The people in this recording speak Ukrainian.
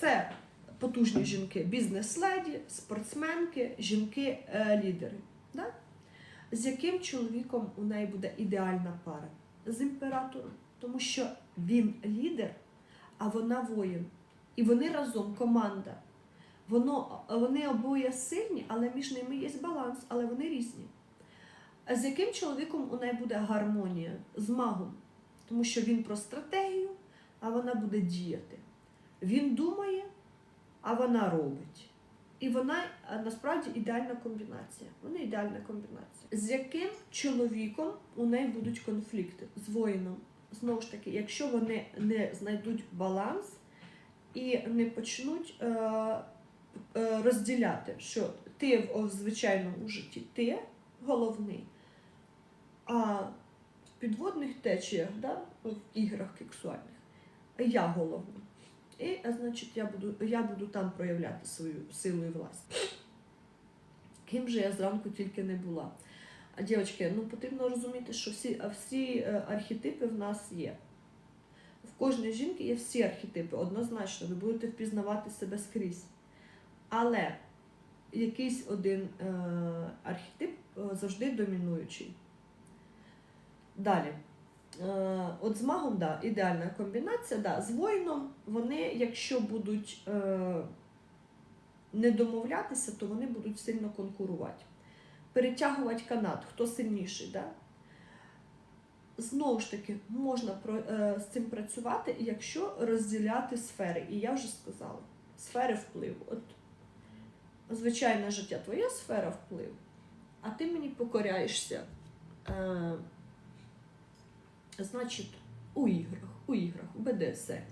Це потужні жінки, бізнес-леді, спортсменки, жінки-лідери. Да? З яким чоловіком у неї буде ідеальна пара? З імператором. Тому що він лідер, а вона воїн. І вони разом команда. Воно, вони обоє сильні, але між ними є баланс, але вони різні. З яким чоловіком у неї буде гармонія? З магом. Тому що він про стратегію, а вона буде діяти. Він думає, а вона робить. І вона насправді ідеальна комбінація. Вона ідеальна комбінація. З яким чоловіком у неї будуть конфлікти? З воїном. Знову ж таки, якщо вони не знайдуть баланс і не почнуть е, е, розділяти, що ти в, звичайному житті ти головний, а в підводних течіях, да, в іграх сексуальних, я головний. І, значить, я буду, я буду там проявляти свою силу і власть. Ким же я зранку тільки не була. А дівчатки, ну потрібно розуміти, що всі, всі е, архетипи в нас є. В кожній жінки є всі архетипи, однозначно, ви будете впізнавати себе скрізь. Але якийсь один е, архетип е, завжди домінуючий. Далі. Е, от з магом, да, ідеальна комбінація. Да. З воїном вони, якщо будуть е, не домовлятися, то вони будуть сильно конкурувати. Перетягувати канат, хто сильніший. Да? Знову ж таки, можна про, е, з цим працювати, якщо розділяти сфери. І я вже сказала, сфери впливу. От звичайне життя твоя сфера впливу, а ти мені покоряєшся. Е, значить, у іграх, у іграх, у БДСМ.